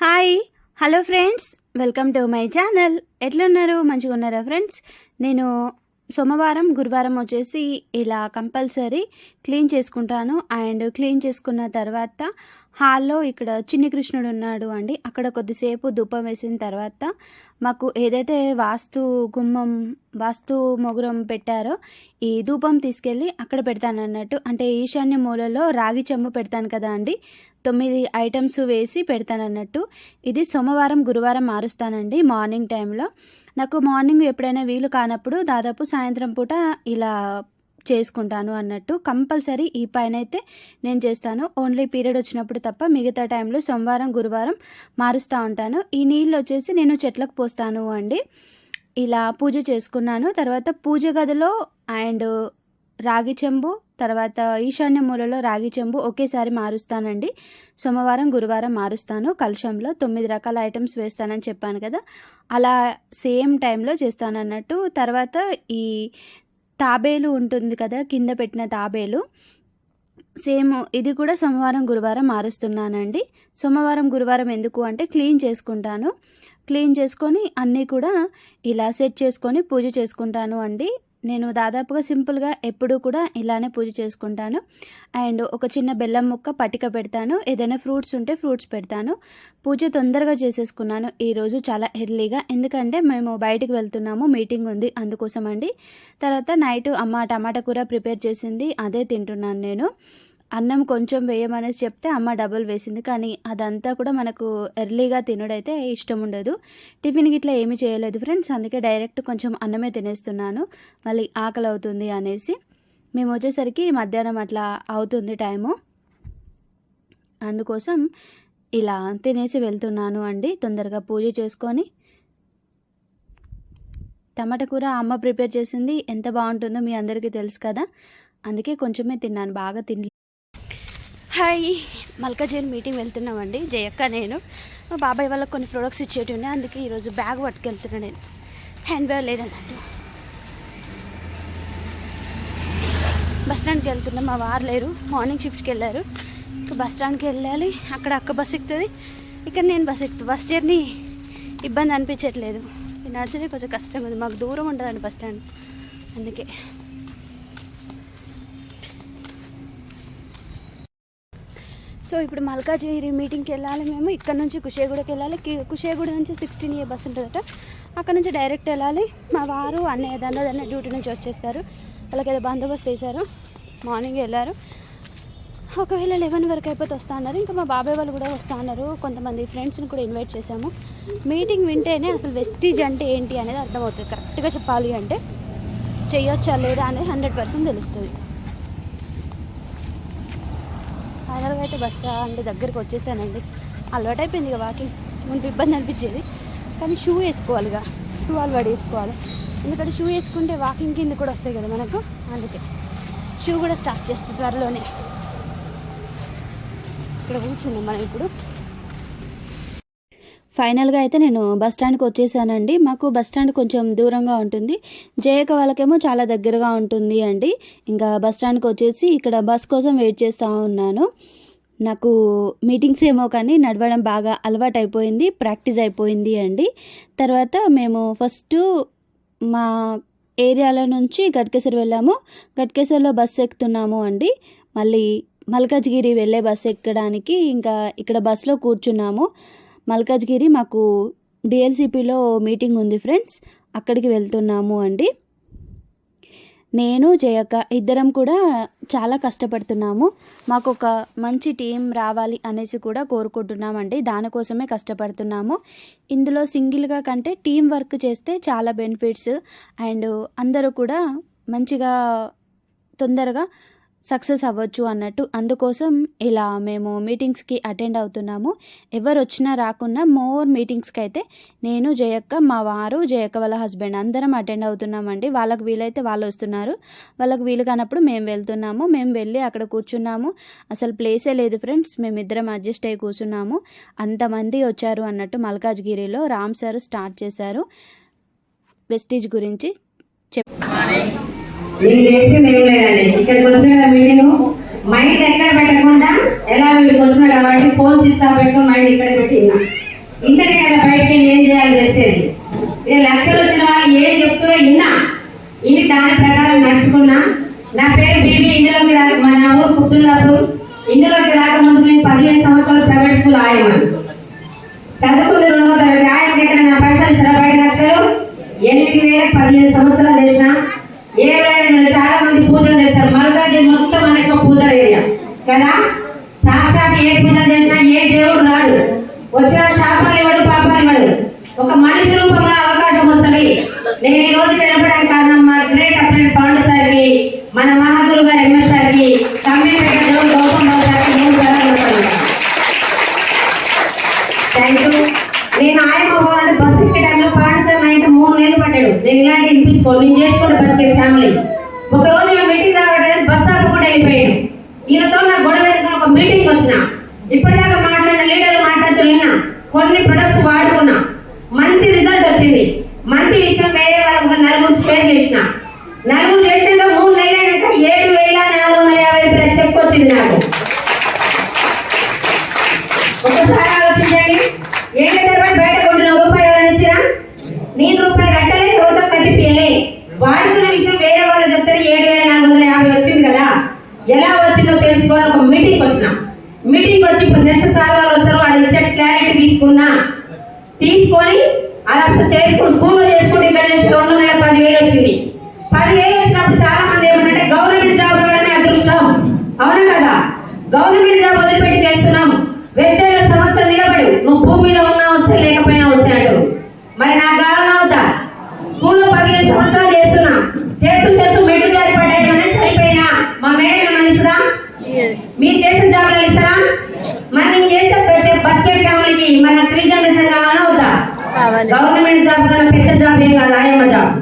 Hi hello friends. Welcome to my channel. ఎట్లున్నారు? మంచిగా ఉన్నారా ఫ్రెండ్స్? నేను సోమవారం గురువారం వచ్చేసి ఇలా కంపల్సరీ క్లీన్ చేసుకుంటాను. అండ్ క్లీన్ చేసుకున్న తర్వాత హాల్లో ఇక్కడ చిన్ని కృష్ణుడు ఉన్నాడు అండి. అక్కడ కొద్దిసేపు ధూపం వేసిన తర్వాత మాకు ఏదైతే వాస్తు గుమ్మం వాస్తు మొగురం పెట్టారో ఈ ధూపం తీసుకెళ్ళి అక్కడ పెడతాను అన్నట్టు అంటే ఈశాన్య మూలలో రాగి చెంబు పెడతాను కదా అండి. తొమ్మిది ఐటమ్స్ వేసి పెడతాను అన్నట్టు ఇది సోమవారం గురువారం మారుస్తానండి మార్నింగ్ టైంలో. నాకు మార్నింగ్ ఎప్పుడైనా వీలు కానప్పుడు దాదాపు సాయంత్రం పూట ఇలా చేసుకుంటాను అన్నట్టు కంపల్సరీ ఈ పైన అయితే నేను చేస్తాను. ఓన్లీ పీరియడ్ వచ్చినప్పుడు తప్ప మిగతా టైంలో సోమవారం గురువారం మారుస్తూ ఉంటాను. ఈ నీళ్ళు వచ్చేసి నేను చెట్లకు పోస్తాను అండి. ఇలా పూజ చేసుకున్నాను. తర్వాత పూజ గదిలో అండ్ రాగి చెంబు తర్వాత ఈశాన్య మూలలో రాగి చెంబు ఒకేసారి మారుస్తానండి. సోమవారం గురువారం మారుస్తాను. కలశంలో తొమ్మిది రకాల ఐటమ్స్ వేస్తానని చెప్పాను కదా. అలా సేమ్ టైంలో చేస్తాను అన్నట్టు తర్వాత ఈ తాబేలు ఉంటుంది కదా కింద పెట్టిన తాబేలు. సేమ్ ఇది కూడా సోమవారం గురువారం మారుస్తున్నానండి. సోమవారం గురువారం ఎందుకు అంటే క్లీన్ చేసుకుంటాను. క్లీన్ చేసుకొని అన్నీ కూడా ఇలా సెట్ చేసుకొని పూజ చేసుకుంటాను అండి. నేను దాదాపుగా సింపుల్గా ఎప్పుడూ కూడా ఇలానే పూజ చేసుకుంటాను. అండ్ ఒక చిన్న బెల్లం ముక్క పటిక పెడతాను. ఏదైనా ఫ్రూట్స్ ఉంటే ఫ్రూట్స్ పెడతాను. పూజ తొందరగా చేసేసుకున్నాను. ఈరోజు చాలా ఎర్లీగా. ఎందుకంటే మేము బయటికి వెళ్తున్నాము. మీటింగ్ ఉంది అందుకోసం అండి తర్వాత నైట్ అమ్మ టమాటా కూర ప్రిపేర్ చేసింది. అదే తింటున్నాను నేను. అన్నం కొంచెం వేయమనేసి చెప్తే అమ్మ డబుల్ వేసింది. కానీ అదంతా కూడా మనకు ఎర్లీగా తినుడైతే ఇష్టం ఉండదు. టిఫిన్ గిట్లా ఏమీ చేయలేదు ఫ్రెండ్స్. అందుకే డైరెక్ట్ కొంచెం అన్నమే తినేస్తున్నాను. మళ్ళీ ఆకలి అవుతుంది అనేసి. మేము వచ్చేసరికి మధ్యాహ్నం అట్లా అవుతుంది టైము. అందుకోసం ఇలా తినేసి వెళ్తున్నాను అండి. తొందరగా పూజ చేసుకొని. టమాటా కూర అమ్మ ప్రిపేర్ చేసింది. ఎంత బాగుంటుందో మీ అందరికీ తెలుసు కదా. అందుకే కొంచెమే తిన్నాను. బాగా తినలేదు హాయ్. మల్కాజీన్ మీటింగ్ వెళ్తున్నామండి. జయక్క నేను. మా బాబాయ్ వాళ్ళకి కొన్ని ప్రొడక్ట్స్ ఇచ్చేటి ఉన్నాయి. అందుకే ఈరోజు బ్యాగ్ పట్టుకెళ్తున్నాను నేను. హ్యాండ్ బ్యాగ్ లేదన్నట్టు. బస్ స్టాండ్కి వెళ్తున్నాం. మా వారు లేరు. మార్నింగ్ షిఫ్ట్కి వెళ్ళారు. ఇంకా బస్ స్టాండ్కి వెళ్ళాలి. అక్కడ అక్క బస్ ఎక్కుతుంది. ఇక్కడ నేను బస్ ఎక్కుతుంది బస్ జర్నీ ఇబ్బంది అనిపించట్లేదు. ఈ నడిచేది కొంచెం కష్టంగా ఉంది మాకు దూరం ఉంటుందండి బస్ స్టాండ్. అందుకే. సో ఇప్పుడు మల్కాజ్గిరి మీటింగ్కి వెళ్ళాలి మేము. ఇక్కడ నుంచి కుషేగూడకి వెళ్ళాలి. కుషేగూడ నుంచి సిక్స్టీన్ ఏ బస్ ఉంటుందట. అక్కడ నుంచి డైరెక్ట్ వెళ్ళాలి. మా వారు అన్నయ్య దండదన్న డ్యూటీ నుంచి వచ్చేస్తారు. వాళ్ళకి ఏదో బందోబస్తు వేశారు మార్నింగ్ వెళ్ళారు. ఒకవేళ లెవెన్ వరకు అయిపోతే వస్తా అన్నారు. ఇంకా మా బాబాయ్ వాళ్ళు కూడా వస్తా అన్నారు. కొంతమంది ఫ్రెండ్స్ని కూడా ఇన్వైట్ చేశాము. మీటింగ్ వింటేనే అసలు వెస్టీజ్ అంటే ఏంటి అనేది అర్థమవుతుంది. కరెక్ట్గా చెప్పాలి అంటే చేయొచ్చా లేదా అనేది హండ్రెడ్ పర్సెంట్ తెలుస్తుంది. ఫైనల్గా అయితే బస్ స్టాండ్ దగ్గరికి వచ్చేసానండి. అలవాటు అయిపోయింది ఇక వాకింగ్ ముందు ఇబ్బంది అనిపించేది. కానీ షూ వేసుకోవాలిగా షూ అలవాటు వేసుకోవాలి ఎందుకంటే షూ వేసుకుంటే వాకింగ్ కింద కూడా వస్తాయి కదా మనకు. అందుకే షూ కూడా స్టార్ట్ చేస్తుంది త్వరలోనే. ఇక్కడ కూర్చున్నాం మనం ఇప్పుడు. ఫైనల్గా అయితే నేను బస్ స్టాండ్కి వచ్చేసానండి. మాకు బస్ స్టాండ్ కొంచెం దూరంగా ఉంటుంది. జయక వాళ్ళకేమో చాలా దగ్గరగా ఉంటుంది అండి. ఇంకా బస్ స్టాండ్కి వచ్చేసి ఇక్కడ బస్ కోసం వెయిట్ చేస్తూ ఉన్నాను. నాకు మీటింగ్స్ ఏమో కానీ నడవడం బాగా అలవాటు అయిపోయింది ప్రాక్టీస్ అయిపోయింది అండి. తర్వాత మేము ఫస్ట్ మా ఏరియాల నుంచి గట్కేశ్వర్ వెళ్ళాము. గట్కేశ్వర్లో బస్సు ఎక్కుతున్నాము అండి. మళ్ళీ మల్కాజ్గిరి వెళ్ళే బస్సు ఎక్కడానికి ఇంకా ఇక్కడ బస్సులో కూర్చున్నాము. మల్కాజ్గిరి మాకు డిఎల్సిపిలో మీటింగ్ ఉంది ఫ్రెండ్స్. అక్కడికి వెళ్తున్నాము అండి. నేను జయక ఇద్దరం కూడా చాలా కష్టపడుతున్నాము. మాకు ఒక మంచి టీం రావాలి అనేసి కూడా కోరుకుంటున్నామండి. దానికోసమే కష్టపడుతున్నాము. ఇందులో సింగిల్గా కంటే టీం వర్క్ చేస్తే చాలా బెనిఫిట్స్ అండ్ అందరూ కూడా మంచిగా తొందరగా సక్సెస్ అవ్వచ్చు అన్నట్టు. అందుకోసం ఇలా మేము మీటింగ్స్కి అటెండ్ అవుతున్నాము. ఎవరు వచ్చినా రాకున్నా మోర్ మీటింగ్స్కి అయితే నేను జయక్క మా వారు జయక్క వాళ్ళ హస్బెండ్ అందరం అటెండ్ అవుతున్నామండి. వాళ్ళకి వీలైతే వాళ్ళు వస్తున్నారు. వాళ్ళకి వీలు కానప్పుడు మేము వెళ్తున్నాము. మేము వెళ్ళి అక్కడ కూర్చున్నాము. అసలు ప్లేసే లేదు ఫ్రెండ్స్. మేమిద్దరం అడ్జస్ట్ అయ్యి కూర్చున్నాము. అంతమంది వచ్చారు అన్నట్టు మల్కాజ్గిరిలో రామ్ సార్ స్టార్ట్ చేశారు. వెస్టీజ్ గురించి నేను చేసింది ఏం లేదండి ఇక్కడికి వచ్చిన కదా మీటింగ్ మైండ్ ఎక్కడ పెట్టకుండా ఎలా వీడికి వచ్చిన కాబట్టి ఫోన్ ఇస్తా పెట్టుకుని మైండ్ ఇక్కడ పెట్టినా ఇంతనే కదా బయటకి ఏం చేయాలి తెలిసేది. ఇక లక్షలు వచ్చిన వాళ్ళు ఏం చెప్తున్నారో ఇన్నా. ఇన్ని దాని ప్రకారం నడుచుకున్నా. నా పేరు బీబీ ఇందులోకి రాక మన ఊరు పుత్తుల్లాపూర్. ఇందులోకి రాకముందు నేను పదిహేను సంవత్సరాలు ప్రైవేట్ స్కూల్ ఆయమని చదువుకుంది రెండో తరగతి. ఆయన దగ్గర నా పైసలు స్థిరపడి లక్షలు? ఎనిమిది వేల పదిహేను సంవత్సరాలు చేసిన. కదా? సాక్షాత్ ఏ పూజ చేసినా ఏ దేవుడు రాడు. వచ్చిన శాపాలు ఇవ్వడు పాపాలు ఇవ్వడు. ఒక మనిషి రూపంలో అవకాశం వస్తుంది. నేను ఈ రోజు నిలబడడానికి కారణం మా గ్రేట్ అప్రెంట్ పాండు సార్కి మన మహాగురు గారు ఎంఎస్ సార్కి కంప్లీట్ దేవుడు గౌతమ్ బాబు సార్కి థ్యాంక్ యూ నేను ఆయన పోవాలంటే బస్సు ఎక్కే టైంలో పాండు సార్ నా మూడు నెలలు పడ్డాడు నేను ఇలాంటి వినిపించుకో నేను చేసుకుంటే బతికే ఫ్యామిలీ ఒక రోజు మేము మీటింగ్ రావట్లేదు బస్సు ఆపకుండా వెళ్ళిపోయాడు ఈయనతో నా గొడవ ఎందుకని ఒక మీటింగ్ వచ్చిన ఇప్పటిదాకా మాట్లాడిన లీడర్లు మాట్లాడుతూ విన్నా కొన్ని ప్రొడక్ట్స్ వాడుకున్నా మంచి రిజల్ట్ వచ్చింది మంచి విషయం వేరే వాళ్ళకి ఒక నలుగురు షేర్ చేసిన నలుగురు చేసినాక మూడు నెలలు అయినాక ఏడు వేల నాలుగు వందల యాభై రూపాయల చెక్ వచ్చింది నాకు ఒకసారి ఆలోచించండి ఏళ్ళ తరబడి బయట కొంటున్న రూపాయి ఎవరైనా ఇచ్చిరా నేను రూపాయి కట్టలే ఎవరితో కట్టిపియలే వాడుకున్న విషయం వేరే వాళ్ళు చెప్తారు ఏడు వేల నాలుగు వందల యాభై వచ్చింది కదా ఎలా వచ్చిందో తెలుసుకోవాలి ఒక మీటింగ్ వచ్చిన మీటింగ్ వచ్చి ఇప్పుడు నెక్స్ట్ సార్ వాళ్ళు వస్తారు వాళ్ళు ఇచ్చే క్లారిటీ తీసుకున్నా తీసుకొని అలా చేసుకుని స్కూల్లో చేసుకుంటే ఇక్కడ చేస్తే రెండు నెలల పదివేలు వచ్చింది పదివేలు వచ్చినప్పుడు చాలా మంది ఏమంటే గవర్నమెంట్ జాబ్ రావడమే అదృష్టం అవునా కదా గవర్నమెంట్ జాబ్ వదిలిపెట్టి చేస్తున్నాం వెచ్చేల సంవత్సరం నిలబడు నువ్వు భూమి మీద ఉన్నా వస్తే లేకపోయినా వస్తే అంటారు మరి నాకు కావాలని అవుతా స్కూల్లో పదిహేను సంవత్సరాలు చేస్తున్నా చేస్తూ చేస్తూ మెట్టు జారి పడ్డాయి మనం చనిపోయినా మా మేడం ఏమని ఇస్తుందా మీరు చేసిన జాబ్లు ఇస్తారా మరి నేను చేసే పెట్టే బతికే ఫ్యామిలీకి మన త్రీ జనరేషన్ కావాలని అవుతా కావాలి గవర్నమెంట్ జాబ్ కన్నా పెద్ద జాబ్ ఏం కాదు ఆయమ్మ జాబ్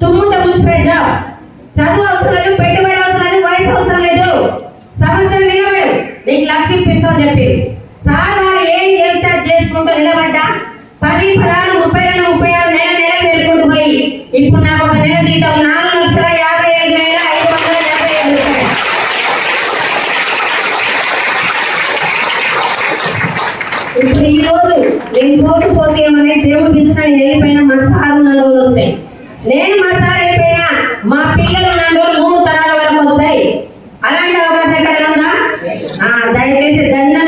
తుమ్ముత ముసిపోయే జాబ్ చదువు అవసరం లేదు పెట్టుబడి అవసరం లేదు వయసు అవసరం లేదు సంవత్సరం నిలబడు నీకు లక్ష్యం ఇప్పిస్తావు చెప్పి. సార్ వాళ్ళు ఏం చెప్తా చేసుకుంటూ నిలబడ్డా? పది పదహారు ముప్పై రెండు ముప్పై ఆరు నెల నెల పెరుగుకుంటూ పోయి ఇప్పుడు నాకు ఒక నెల జీతం నాలుగు లక్షల యాభై ఐదు వేల ఐదు వందల యాభై ఐదు ఇప్పుడు ఈ రోజు నేను పోతూ ఏమనే దేవుడు తీసుకుని వెళ్ళిపోయిన మా సార్ ఉన్న రోజులు వస్తాయి నేను మా సార్ వెళ్ళిపోయినా మా పిల్లలు ఉన్న రోజులు మూడు తరాల వరకు వస్తాయి అలాంటి అవకాశం ఎక్కడ ఉందా ఆ, దయచేసి దండం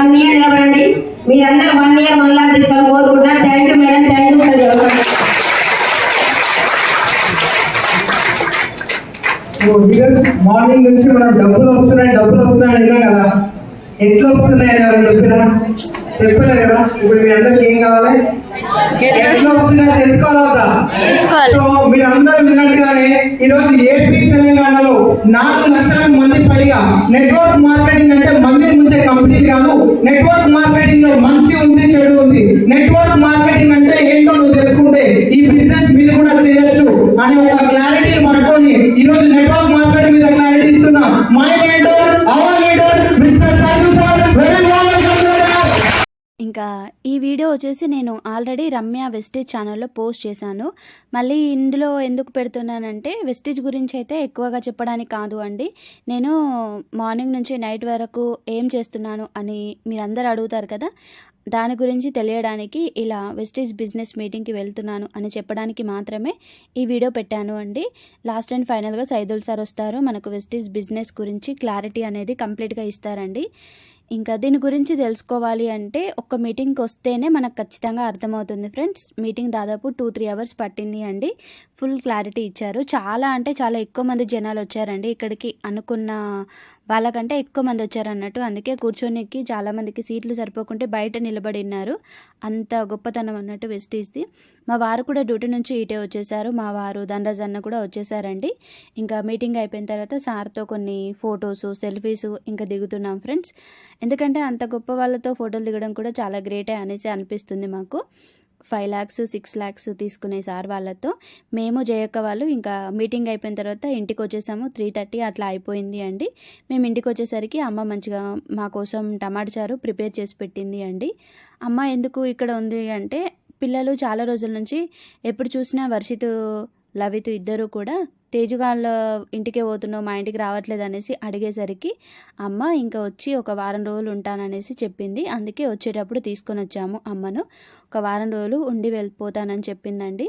వన్ ఇయర్ నిలబడండి మీరందరూ వన్ ఇయర్ మళ్ళా తీసుకొని కోరుకుంటున్నారు thank you madam thank you morning నుంచి మనం డబ్బులు వస్తున్నాయి డబ్బులు వస్తున్నాయి అన్నా కదా. ఎట్లా వస్తున్నాయి అని ఎవరు చెప్పినా? చెప్పలే కదా. ఇప్పుడు మీ అందరికి ఏం కావాలి? ఎట్లా వస్తున్నాయో తెలుసుకోవాలా. సో మీరు అందరూ విన్నట్టుగానే ఈరోజు ఏపీ తెలంగాణలో నాలుగు లక్షల మంది పైగా నెట్వర్క్ మార్కెటింగ్ అంటే కాదు. నెట్వర్క్ మార్కెటింగ్లో మంచి ఉంది చెడు ఉంది. నెట్వర్క్ మార్కెటింగ్ వచ్చేసి నేను ఆల్రెడీ రమ్య వెస్టేజ్ ఛానల్లో పోస్ట్ చేశాను. మళ్ళీ ఇందులో ఎందుకు పెడుతున్నానంటే వెస్టేజ్ గురించి అయితే ఎక్కువగా చెప్పడానికి కాదు అండి. నేను మార్నింగ్ నుంచి నైట్ వరకు ఏం చేస్తున్నాను అని మీరందరూ అడుగుతారు కదా దాని గురించి తెలియడానికి ఇలా వెస్టేజ్ బిజినెస్ మీటింగ్కి వెళ్తున్నాను అని చెప్పడానికి మాత్రమే ఈ వీడియో పెట్టాను అండి. లాస్ట్ అండ్ ఫైనల్గా సైదుల్ సార్ వస్తారు. మనకు వెస్టేజ్ బిజినెస్ గురించి క్లారిటీ అనేది కంప్లీట్గా ఇస్తారండి. ఇంకా దీని గురించి తెలుసుకోవాలి అంటే ఒక మీటింగ్కి వస్తేనే మనకు ఖచ్చితంగా అర్థమవుతుంది ఫ్రెండ్స్. మీటింగ్ దాదాపు టూ త్రీ అవర్స్ పట్టింది అండి. ఫుల్ క్లారిటీ ఇచ్చారు. చాలా అంటే చాలా ఎక్కువ మంది జనాలు వచ్చారండి ఇక్కడికి అనుకున్న వాళ్ళకంటే ఎక్కువ మంది వచ్చారన్నట్టు. అందుకే కూర్చొనికి చాలామందికి సీట్లు సరిపోకుంటే బయట నిలబడి ఉన్నారు అంత గొప్పతనం అన్నట్టు వెస్టీస్ది మా వారు కూడా డ్యూటీ నుంచి ఇటే వచ్చేసారు. మా వారు ధనరాజ్ అన్న కూడా వచ్చేసారండి. ఇంకా మీటింగ్ అయిపోయిన తర్వాత సార్తో కొన్ని ఫొటోస్ సెల్ఫీస్ ఇంకా దిగుతున్నాం ఫ్రెండ్స్. ఎందుకంటే అంత గొప్ప వాళ్ళతో ఫోటోలు దిగడం కూడా చాలా గ్రేటే అనేసి అనిపిస్తుంది మాకు. ఫైవ్ ల్యాక్స్ సిక్స్ ల్యాక్స్ తీసుకునే సార్ వాళ్ళతో. మేము జయక్క వాళ్ళు ఇంకా మీటింగ్ అయిపోయిన తర్వాత ఇంటికి వచ్చేసాము త్రీ థర్టీ అట్లా అయిపోయింది అండి. మేము ఇంటికి వచ్చేసరికి అమ్మ మంచిగా మా కోసం టమాటా చారు ప్రిపేర్ చేసి పెట్టింది అండి. అమ్మ ఎందుకు ఇక్కడ ఉంది అంటే పిల్లలు చాలా రోజుల నుంచి ఎప్పుడు చూసినా వర్షిత్ లవిత్ ఇద్దరు కూడా తేజుగాళ్ళ ఇంటికే పోతున్నావు మా ఇంటికి రావట్లేదు అనేసి అడిగేసరికి అమ్మ ఇంకా వచ్చి ఒక వారం రోజులు ఉంటాననేసి చెప్పింది. అందుకే వచ్చేటప్పుడు తీసుకొని వచ్చాము అమ్మను. ఒక వారం రోజులు ఉండి వెళ్ళిపోతానని చెప్పిందండి.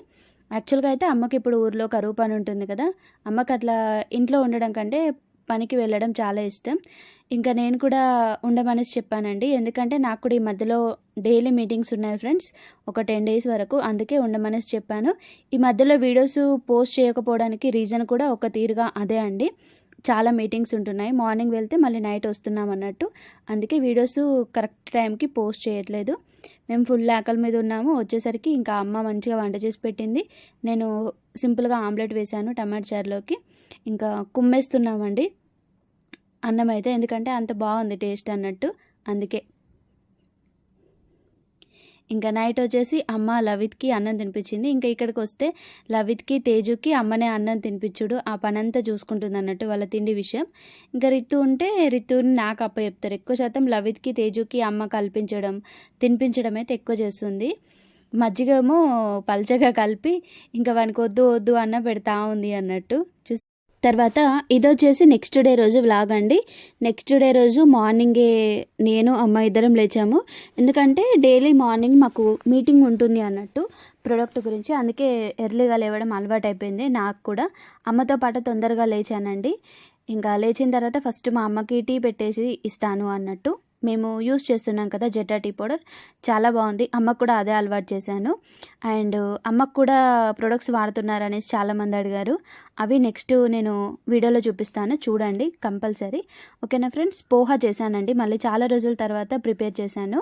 యాక్చువల్గా అయితే అమ్మకి ఇప్పుడు ఊర్లో కరువు పని ఉంటుంది కదా. అమ్మకి అట్లా ఇంట్లో ఉండడం కంటే పనికి వెళ్ళడం చాలా ఇష్టం. ఇంకా నేను కూడా ఉండమనేసి చెప్పానండి. ఎందుకంటే నాకు కూడా ఈ మధ్యలో డైలీ మీటింగ్స్ ఉన్నాయి ఫ్రెండ్స్ ఒక టెన్ డేస్ వరకు అందుకే ఉండమనేసి చెప్పాను. ఈ మధ్యలో వీడియోస్ పోస్ట్ చేయకపోవడానికి రీజన్ కూడా ఒక తీరుగా అదే అండి. చాలా మీటింగ్స్ ఉంటున్నాయి. మార్నింగ్ వెళ్తే మళ్ళీ నైట్ వస్తున్నాం అన్నట్టు. అందుకే వీడియోస్ కరెక్ట్ టైంకి పోస్ట్ చేయట్లేదు. మేము ఫుల్ ఆకలి మీద ఉన్నాము. వచ్చేసరికి ఇంకా అమ్మ మంచిగా వంట చేసి పెట్టింది. నేను సింపుల్గా ఆమ్లెట్ వేశాను టమాటా చారులోకి. ఇంకా కుమ్మేస్తున్నామండి. అన్నం అయితే ఎందుకంటే అంత బాగుంది టేస్ట్ అన్నట్టు. అందుకే. ఇంకా నైట్ వచ్చేసి అమ్మ లవిత్కి అన్నం తినిపించింది. ఇంకా ఇక్కడికి వస్తే లవిత్కి తేజుకి అమ్మనే అన్నం తినిపించుడు. ఆ పనంతా చూసుకుంటుంది అన్నట్టు వాళ్ళ తిండి విషయం. ఇంకా రితు ఉంటే రితుని నాకు అప్ప చెప్తారు. ఎక్కువ శాతం లవిత్కి తేజుకి అమ్మ కల్పించడం తినిపించడం అయితే ఎక్కువ చేస్తుంది. మజ్జిగేమో పల్చగా కలిపి ఇంకా వానికి వద్దు వద్దు అన్న పెడతా ఉంది అన్నట్టు చూస్ తర్వాత ఇది వచ్చేసి నెక్స్ట్ డే రోజు వ్లాగ్ అండి. నెక్స్ట్ డే రోజు మార్నింగే నేను అమ్మ ఇద్దరం లేచాము. ఎందుకంటే డైలీ మార్నింగ్ మాకు మీటింగ్ ఉంటుంది అన్నట్టు ప్రోడక్ట్ గురించి. అందుకే ఎర్లీగా లేవడం అలవాటు అయిపోయింది. నాకు కూడా. అమ్మతో పాటు తొందరగా లేచానండి. ఇంకా లేచిన తర్వాత ఫస్ట్ మా అమ్మకి టీ పెట్టేసి ఇస్తాను అన్నట్టు. మేము యూస్ చేస్తున్నాం కదా జెట్టా టీ పౌడర్ చాలా బాగుంది. అమ్మకు కూడా అదే అలవాటు చేశాను. అండ్ అమ్మకు కూడా ప్రొడక్ట్స్ వాడుతున్నారు అనేసి చాలామంది అడిగారు. అవి నెక్స్ట్ నేను వీడియోలో చూపిస్తాను. చూడండి కంపల్సరీ. ఓకేనా ఫ్రెండ్స్? పోహా చేశానండి. మళ్ళీ చాలా రోజుల తర్వాత ప్రిపేర్ చేశాను.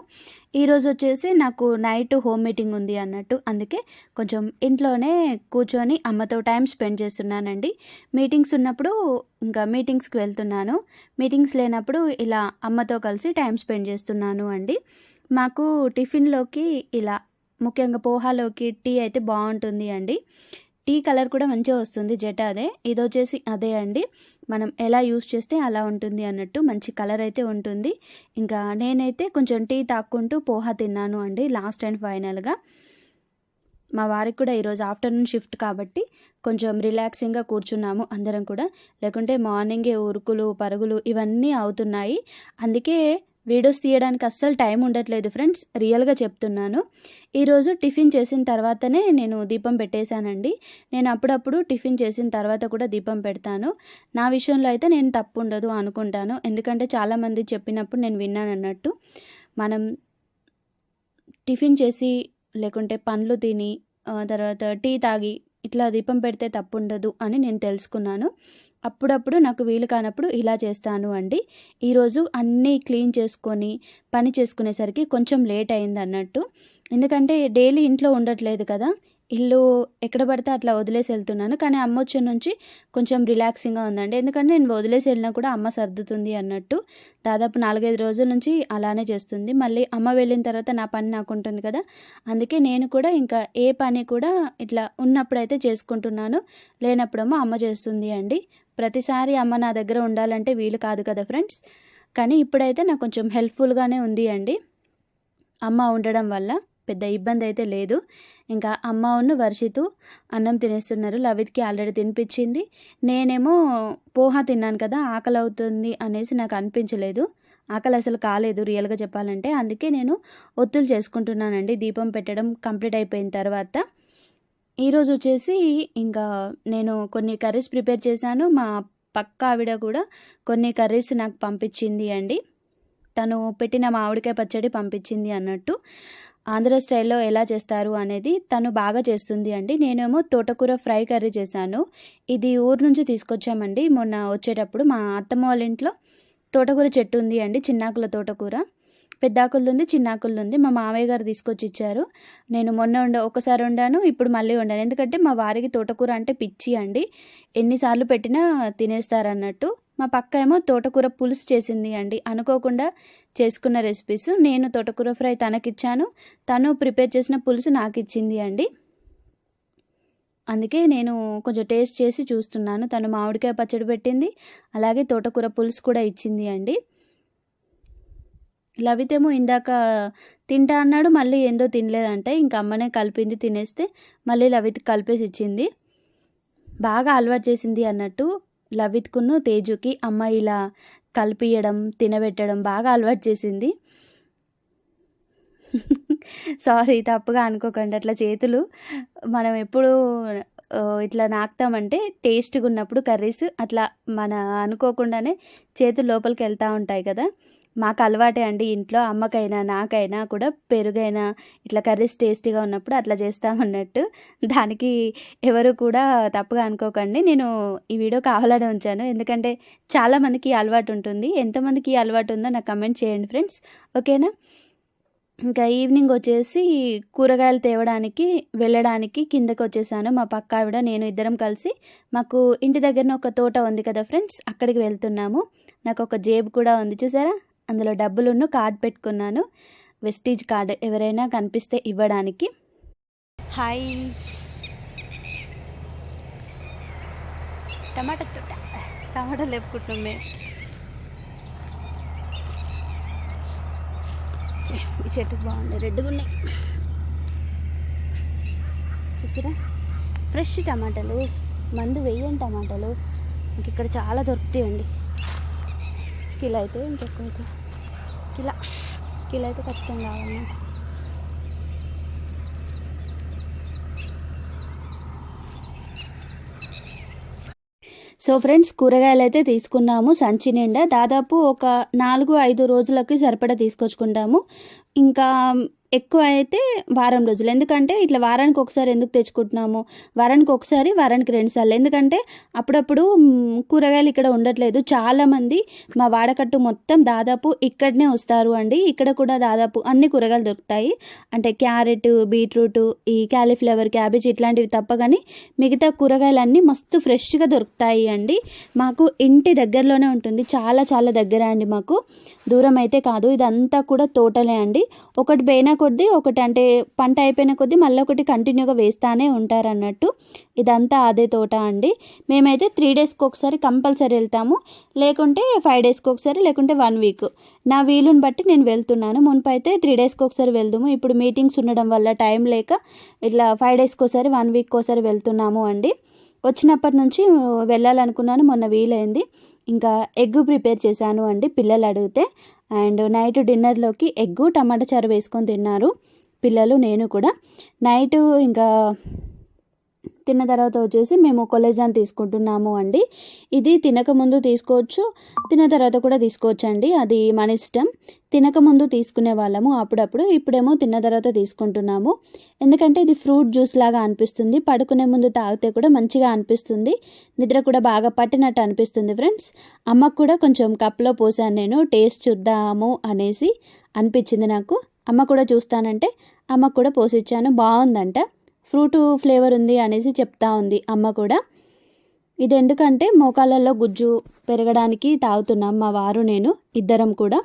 ఈరోజు వచ్చేసి నాకు నైట్ హోమ్ మీటింగ్ ఉంది అన్నట్టు. అందుకే కొంచెం ఇంట్లోనే కూర్చొని అమ్మతో టైం స్పెండ్ చేస్తున్నానండి. మీటింగ్స్ ఉన్నప్పుడు ఇంకా మీటింగ్స్కి వెళ్తున్నాను. మీటింగ్స్ లేనప్పుడు ఇలా అమ్మతో కలిసి టైం స్పెండ్ చేస్తున్నాను అండి. మాకు టిఫిన్లోకి ఇలా ముఖ్యంగా పోహాలోకి టీ అయితే బాగుంటుంది అండి. టీ కలర్ కూడా మంచిగా వస్తుంది జెట్ అదే. ఇది వచ్చేసి అదే అండి. మనం ఎలా యూస్ చేస్తే అలా ఉంటుంది అన్నట్టు మంచి కలర్ అయితే ఉంటుంది. ఇంకా నేనైతే కొంచెం టీ తాక్కుంటూ పోహా తిన్నాను అండి లాస్ట్ అండ్ ఫైనల్గా. మా వారికి కూడా ఈరోజు ఆఫ్టర్నూన్ షిఫ్ట్ కాబట్టి కొంచెం రిలాక్సింగ్గా కూర్చున్నాము అందరం కూడా. లేకుంటే మార్నింగే ఉరుకులు పరుగులు ఇవన్నీ అవుతున్నాయి. అందుకే వీడియోస్ తీయడానికి అస్సలు టైం ఉండట్లేదు ఫ్రెండ్స్. రియల్గా చెప్తున్నాను. ఈరోజు టిఫిన్ చేసిన తర్వాతనే నేను దీపం పెట్టేశానండి. నేను అప్పుడప్పుడు టిఫిన్ చేసిన తర్వాత కూడా దీపం పెడతాను. నా విషయంలో అయితే నేను తప్పు ఉండదు అనుకుంటాను. ఎందుకంటే చాలామంది చెప్పినప్పుడు నేను విన్నాను అన్నట్టు. మనం టిఫిన్ చేసి లేకుంటే పండ్లు తిని తర్వాత టీ తాగి ఇట్లా దీపం పెడితే తప్పు ఉండదు అని నేను తెలుసుకున్నాను. అప్పుడప్పుడు నాకు వీలు కానప్పుడు ఇలా చేస్తాను అండి. ఈరోజు అన్నీ క్లీన్ చేసుకొని పని చేసుకునేసరికి కొంచెం లేట్ అయింది అన్నట్టు. ఎందుకంటే డైలీ ఇంట్లో ఉండట్లేదు కదా. ఇల్లు ఎక్కడ పడితే అట్లా వదిలేసి వెళ్తున్నాను. కానీ అమ్మ వచ్చే నుంచి కొంచెం రిలాక్సింగ్గా ఉందండి. ఎందుకంటే నేను వదిలేసి వెళ్ళినా కూడా అమ్మ సర్దుతుంది అన్నట్టు. దాదాపు నాలుగైదు రోజుల నుంచి అలానే చేస్తుంది. మళ్ళీ అమ్మ వెళ్ళిన తర్వాత నా పని నాకు ఉంటుంది కదా. అందుకే నేను కూడా ఇంకా ఏ పని కూడా ఇట్లా ఉన్నప్పుడైతే చేసుకుంటున్నాను. లేనప్పుడేమో అమ్మ చేస్తుంది అండి. ప్రతిసారి అమ్మ నా దగ్గర ఉండాలంటే వీలు కాదు కదా ఫ్రెండ్స్? కానీ ఇప్పుడైతే నాకు కొంచెం హెల్ప్ఫుల్గానే ఉంది అండి. అమ్మ ఉండడం వల్ల పెద్ద ఇబ్బంది అయితే లేదు. ఇంకా అమ్మ ఉన్న వర్షితు అన్నం తినేస్తున్నారు. లవిత్కి ఆల్రెడీ తినిపించింది. నేనేమో పోహా తిన్నాను కదా ఆకలి అవుతుంది అనేసి నాకు అనిపించలేదు. ఆకలి అసలు కాలేదు రియల్గా చెప్పాలంటే. అందుకే నేను ఒత్తులు చేసుకుంటున్నానండి. దీపం పెట్టడం కంప్లీట్ అయిపోయిన తర్వాత ఈరోజు వచ్చేసి ఇంకా నేను కొన్ని కర్రీస్ ప్రిపేర్ చేశాను. మా పక్క ఆవిడ కూడా కొన్ని కర్రీస్ నాకు పంపించింది అండి. తను పెట్టిన మామిడికాయ పచ్చడి పంపించింది అన్నట్టు. ఆంధ్ర స్టైల్లో ఎలా చేస్తారు అనేది తను బాగా చేస్తుంది అండి. నేనేమో తోటకూర ఫ్రై కర్రీ చేశాను. ఇది ఊరు నుంచి తీసుకొచ్చామండి. మొన్న వచ్చేటప్పుడు మా అత్తమ్మ వాళ్ళ ఇంట్లో తోటకూర చెట్టు ఉంది అండి చిన్నాకుల తోటకూర. పెద్దాకులది ఉంది చిన్నాకులది. ఉంది మా మామయ్య గారు తీసుకొచ్చి ఇచ్చారు నేను మొన్న వండ ఒకసారి వండాను ఇప్పుడు మళ్ళీ వండాను. ఎందుకంటే మా వారికి తోటకూర అంటే పిచ్చి అండి. ఎన్నిసార్లు పెట్టినా తినేస్తారన్నట్టు. మా పక్క ఏమో తోటకూర పులుసు చేసింది అండి. అనుకోకుండా చేసుకున్న రెసిపీస్ నేను తోటకూర ఫ్రై తనకిచ్చాను. తను ప్రిపేర్ చేసిన పులుసు నాకు ఇచ్చింది అండి. అందుకే నేను కొంచెం టేస్ట్ చేసి చూస్తున్నాను. తను మామిడికాయ పచ్చడి పెట్టింది. అలాగే తోటకూర పులుసు కూడా ఇచ్చింది అండి. లవితేమో ఇందాక తింటా అన్నాడు మళ్ళీ ఏందో తినలేదంటే. ఇంక అమ్మనే కలిపింది తినేస్తే మళ్ళీ లవిత్ కలిపేసి ఇచ్చింది. బాగా అలవాటు చేసింది అన్నట్టు లవిత్కును తేజుకి అమ్మ ఇలా కలిపియడం తినబెట్టడం బాగా అలవాటు చేసింది. సారీ తప్పుగా అనుకోకండి. అట్లా చేతులు మనం ఎప్పుడు ఇట్లా నాకుతామంటే టేస్ట్గా ఉన్నప్పుడు కర్రీస్ అట్లా మన అనుకోకుండానే చేతులు లోపలికి వెళ్తూ ఉంటాయి కదా. మాకు అలవాటే అండి. ఇంట్లో అమ్మకైనా నాకైనా కూడా పెరుగైనా ఇట్లా కర్రీస్ టేస్టీగా ఉన్నప్పుడు అట్లా చేస్తామన్నట్టు. దానికి ఎవరు కూడా తప్పుగా అనుకోకండి. నేను ఈ వీడియో కావాలనే ఉంచాను. ఎందుకంటే చాలామందికి ఈ అలవాటు ఉంటుంది. ఎంతమందికి ఈ అలవాటు ఉందో నాకు కమెంట్ చేయండి ఫ్రెండ్స్. ఓకేనా? ఇంకా ఈవినింగ్ వచ్చేసి కూరగాయలు తేవడానికి వెళ్ళడానికి కిందకి వచ్చేసాను. మా పక్క ఆవిడ నేను ఇద్దరం కలిసి మాకు ఇంటి దగ్గర ఒక తోట ఉంది కదా ఫ్రెండ్స్ అక్కడికి వెళ్తున్నాము. నాకు ఒక జేబు కూడా ఉంది. చూసారా? అందులో డబ్బులును కార్డ్ పెట్టుకున్నాను. వెస్టీజ్ కార్డ్ ఎవరైనా కనిపిస్తే ఇవ్వడానికి. హాయ్. టమాటా తోట. టమాటా లేపుకుంటున్నాం మేము ఈ చెట్టు బాగుంది. రెడ్గా ఉన్నాయి. చూసారా? ఫ్రెష్ టమాటాలు మందు వేయని టమాటాలు. ఇంక ఇక్కడ చాలా దొరుకుతాయండి. కిలో అయితే ఇంకెక్కువ అయితే కిలో కిలో అయితే ఖచ్చితంగా కావాలి. సో ఫ్రెండ్స్ కూరగాయలు అయితే తీసుకున్నాము. సంచి నిండా దాదాపు ఒక నాలుగు ఐదు రోజులకి సరిపడా తీసుకొచ్చుకుంటాము. ఇంకా ఎక్కువ అయితే వారం రోజులు. ఎందుకంటే ఇట్లా వారానికి ఒకసారి ఎందుకు తెచ్చుకుంటున్నాము? వారానికి ఒకసారి వారానికి రెండు సార్లు. ఎందుకంటే అప్పుడప్పుడు కూరగాయలు ఇక్కడ ఉండట్లేదు. చాలామంది మా వాడకట్టు మొత్తం దాదాపు ఇక్కడనే వస్తారు అండి. ఇక్కడ కూడా దాదాపు అన్ని కూరగాయలు దొరుకుతాయి. అంటే క్యారెట్ బీట్రూట్ ఈ క్యాలీఫ్లవర్ క్యాబేజ్ ఇట్లాంటివి తప్ప కానీ మిగతా కూరగాయలన్నీ మస్తు ఫ్రెష్గా దొరుకుతాయి అండి. మాకు ఇంటి దగ్గరలోనే ఉంటుంది. చాలా చాలా దగ్గర అండి మాకు. దూరం అయితే కాదు. ఇదంతా కూడా తోటలే అండి. ఒకటి పోయిన కొద్దీ ఒకటి అంటే పంట అయిపోయిన కొద్దీ మళ్ళీ ఒకటి కంటిన్యూగా వేస్తానే ఉంటారన్నట్టు. ఇదంతా అదే తోట అండి. మేమైతే త్రీ డేస్కి ఒకసారి కంపల్సరీ వెళ్తాము. లేకుంటే ఫైవ్ డేస్కి ఒకసారి లేకుంటే వన్ వీక్ నా వీలుని బట్టి నేను వెళ్తున్నాను. మునుపు అయితే త్రీ డేస్కి ఒకసారి వెళ్దాము. ఇప్పుడు మీటింగ్స్ ఉండడం వల్ల టైం లేక ఇట్లా ఫైవ్ డేస్కి ఒకసారి వన్ వీక్కి ఒకసారి వెళ్తున్నాము అండి. వచ్చినప్పటి నుంచి వెళ్ళాలనుకున్నాను. మొన్న వీలైంది. ఇంకా ఎగ్ ప్రిపేర్ చేశాను అండి పిల్లలు అడిగితే. అండ్ నైట్ డిన్నర్లోకి ఎగ్గు టమాటా చారు వేసుకొని తిన్నారు పిల్లలు నేను కూడా. నైట్ ఇంకా తిన్న తర్వాత వచ్చేసి మేము కొలెజాన్ తీసుకుంటున్నాము అండి. ఇది తినకముందు తీసుకోవచ్చు తిన్న తర్వాత కూడా తీసుకోవచ్చు అండి. అది మన ఇష్టం. తినకముందు తీసుకునే వాళ్ళము అప్పుడప్పుడు. ఇప్పుడేమో తిన్న తర్వాత తీసుకుంటున్నాము. ఎందుకంటే ఇది ఫ్రూట్ జ్యూస్ లాగా అనిపిస్తుంది. పడుకునే ముందు తాగితే కూడా మంచిగా అనిపిస్తుంది. నిద్ర కూడా బాగా పట్టినట్టు అనిపిస్తుంది ఫ్రెండ్స్. అమ్మకు కూడా కొంచెం కప్లో పోసాను నేను. టేస్ట్ చూద్దాము అనేసి అనిపించింది నాకు. అమ్మ కూడా చూస్తానంటే అమ్మకు కూడా పోసిచ్చాను. బాగుందంట. ఫ్రూట్ ఫ్లేవర్ ఉంది అనేసి చెప్తా ఉంది అమ్మ కూడా. ఇది ఎందుకంటే మోకాళ్ళల్లో గుజ్జు పెరగడానికి తాగుతున్నాం మా వారు నేను ఇద్దరం కూడా.